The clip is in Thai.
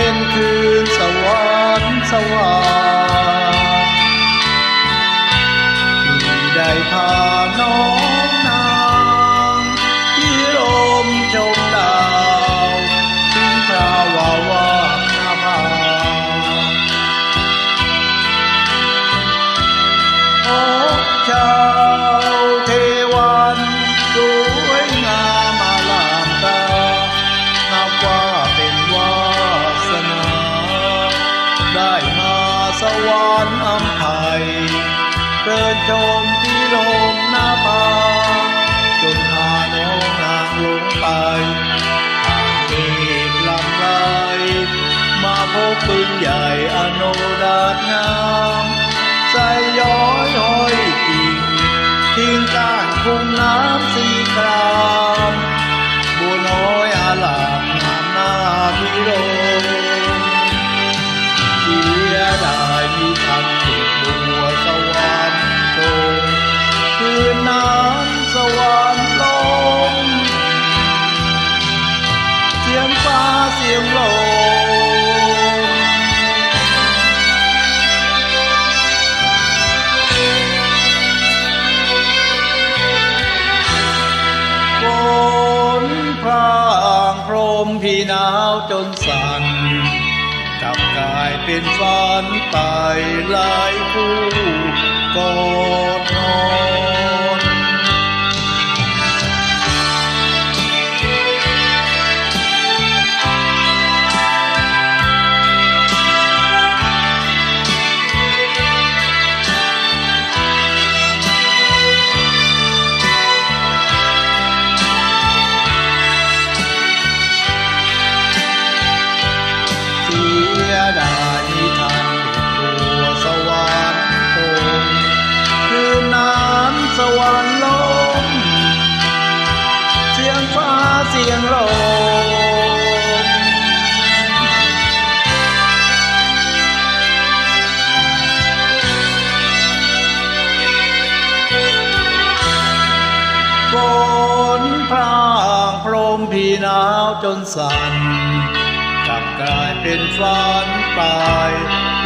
เป็นคืนสวรรค์สว่างที่ได้ทาน้องนางที่ลมจมดาวถึงพระวาวานาภาพบเจ้า ได้มาสวรรค์อำไพยเดินชมที่ลมหน้าผาจนพาน้องนางลงไปทางเอกลำไรมาพบปืนใหญ่อโนดาตงามใส่ย้อยห้อยกิ่งทิ้งก้านคุมน้ำสีครามบัวน้อยอาลามงามหน้าพิโรม มพี่หนาวจนสั่นกลับกลายเป็นฝันไปหลายคู่ พี่หนาวจนสั่นกลับกลายเป็นฝันไปลาย